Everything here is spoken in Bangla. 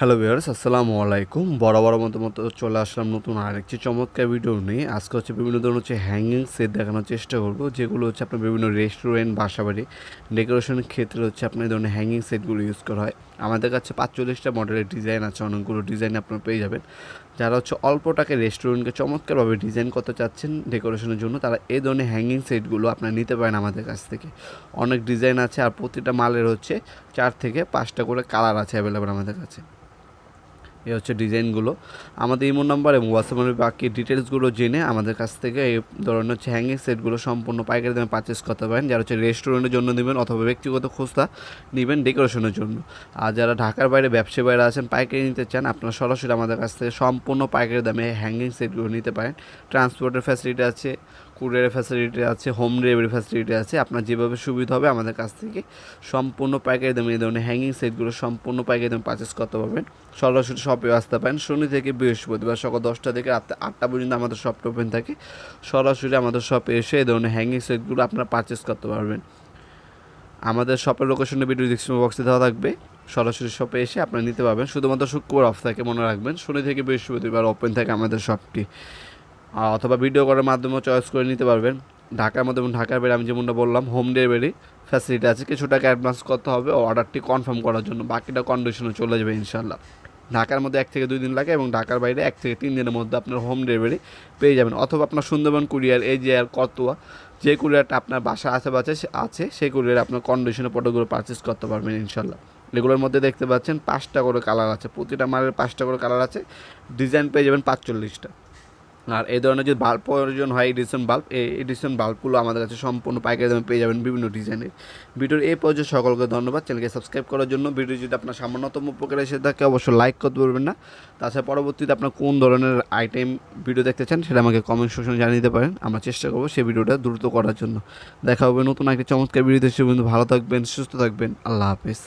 হ্যালো ভিউয়ার্স আসসালামু আলাইকুম। বড় বড় মতো মতো চলে আসলাম নতুন আরেকটি চমৎকার ভিডিও নিয়ে। আজকে হচ্ছে বিভিন্ন ধরনের হচ্ছে হ্যাঙ্গিং সেট দেখানোর চেষ্টা করব, যেগুলো হচ্ছে আপনার বিভিন্ন রেস্টুরেন্ট বাসাবাড়ি ডেকোরেশনের ক্ষেত্রে হচ্ছে আপনার এই ধরনের হ্যাঙ্গিং সেটগুলো ইউজ করা হয়। আমাদের কাছে পাঁচচল্লিশটা মডেলের ডিজাইন আছে, অনেকগুলো ডিজাইন আপনারা পেয়ে যাবেন। যারা হচ্ছে অল্প টাকায় রেস্টুরেন্টকে চমৎকারভাবে ডিজাইন করতে চাচ্ছেন ডেকোরেশনের জন্য, তারা এই ধরনের হ্যাঙ্গিং সেটগুলো আপনারা নিতে পারেন আমাদের কাছ থেকে। অনেক ডিজাইন আছে আর প্রতিটা মালের হচ্ছে চার থেকে পাঁচটা করে কালার আছে অ্যাভেলেবেল আমাদের কাছে। এই হচ্ছে ডিজাইনগুলো। আমাদের ইমো নাম্বার এবং হোয়াটসঅ্যাপের বাকি ডিটেলসগুলো জেনে আমাদের কাছ থেকে এই ধরনের হচ্ছে হ্যাঙ্গিং সেটগুলো সম্পূর্ণ পাইকারি দামে পারচেস করতে পারেন। যারা হচ্ছে রেস্টুরেন্টের জন্য নেবেন অথবা ব্যক্তিগত খুচরা নেবেন ডেকোরেশনের জন্য। আর যারা ঢাকার বাইরে, ব্যবসায়ী বাইরে আছেন, পাইকারি নিতে চান, আপনারা সরাসরি আমাদের কাছ থেকে সম্পূর্ণ পাইকারি দামে হ্যাঙ্গিং সেটগুলো নিতে পারেন। ট্রান্সপোর্টের ফ্যাসিলিটি আছে কুরিয়ারের ফ্যাসিলিটি আছে হোম ডেলিভারি ফ্যাসিলিটি আছে। আপনার যেভাবে সুবিধা হবে আমাদের কাছ থেকে সম্পূর্ণ পাইকারি দামে এই ধরনের হ্যাঙ্গিং সেটগুলো সম্পূর্ণ পাইকারি দামে পারচেস করতে পারবেন। সরাসরি শপে আসতে পারেন। শনি থেকে বৃহস্পতিবার সকাল দশটা থেকে রাত আটটা পর্যন্ত আমাদের শপটা ওপেন থাকে। সরাসরি আমাদের শপে এসে এই ধরনের হ্যাঙ্গিং সেটগুলো আপনারা পারচেস করতে পারবেন। আমাদের শপের লোকেশনে ভিডিও ডিসক্রিপশন বক্সে দেওয়া থাকবে। সরাসরি শপে এসে আপনারা নিতে পারবেন। শুধুমাত্র শুক্রবার অফ থাকে, মনে রাখবেন। শনি থেকে বৃহস্পতিবার ওপেন থাকে আমাদের শপটি অথবা ভিডিও করার মাধ্যমেও চয়েস করে নিতে পারবেন। ঢাকার মধ্যে এবং ঢাকার বাইরে আমি যেমনটা বললাম হোম ডেলিভারি ফ্যাসিলিটি আছে। কিছু টাকা অ্যাডভান্স করতে হবে অর্ডারটি কনফার্ম করার জন্য। বাকিটা কন্ডিশনে চলে যাবে ইনশাল্লাহ ঢাকার মধ্যে এক থেকে দুই দিন লাগে এবং ঢাকার বাইরে এক থেকে তিন দিনের মধ্যে আপনার হোম ডেলিভারি পেয়ে যাবেন। অথবা আপনার সুন্দরবন কুরিয়ার এই যে আর কতোয়া, যে কুরিয়ারটা আপনার বাসা আশেপাশে আছে, সেই কুরিয়ার আপনার কন্ডিশনে প্রোডাক্টগুলো পারচেস করতে পারবেন ইনশাল্লাহ এগুলোর মধ্যে দেখতে পাচ্ছেন পাঁচটা করে কালার আছে। প্রতিটা মালের পাঁচটা করে কালার আছে। ডিজাইন পেয়ে যাবেন পাঁচচল্লিশটা। আর এই ধরনের যদি বাল্ব প্রয়োজন হয়, এডিশন বাল্ব এই এডিশন বাল্বগুলো আমাদের কাছে সম্পূর্ণ পাইকারি দামে পেয়ে যাবেন বিভিন্ন ডিজাইনের ভিডিওর এই পর্যায়ে সকলকে ধন্যবাদ। চ্যানেলকে সাবস্ক্রাইব করার জন্য ভিডিও যদি আপনার সামান্যতম উপকার এসে থাকে, অবশ্যই লাইক করতে পারবেন না। তাছাড়া পরবর্তীতে আপনার কোন ধরনের আইটেম ভিডিও দেখতে চান, সেটা আমাকে কমেন্ট সেকশনে জানিয়ে দিতে পারেন। আমরা চেষ্টা করব সেই ভিডিওটা দ্রুত করার জন্য। দেখা হবে নতুন একটা চমৎকার ভিডিওতে সে বন্ধু ভালো থাকবেন, সুস্থ থাকবেন। আল্লাহ হাফেজ।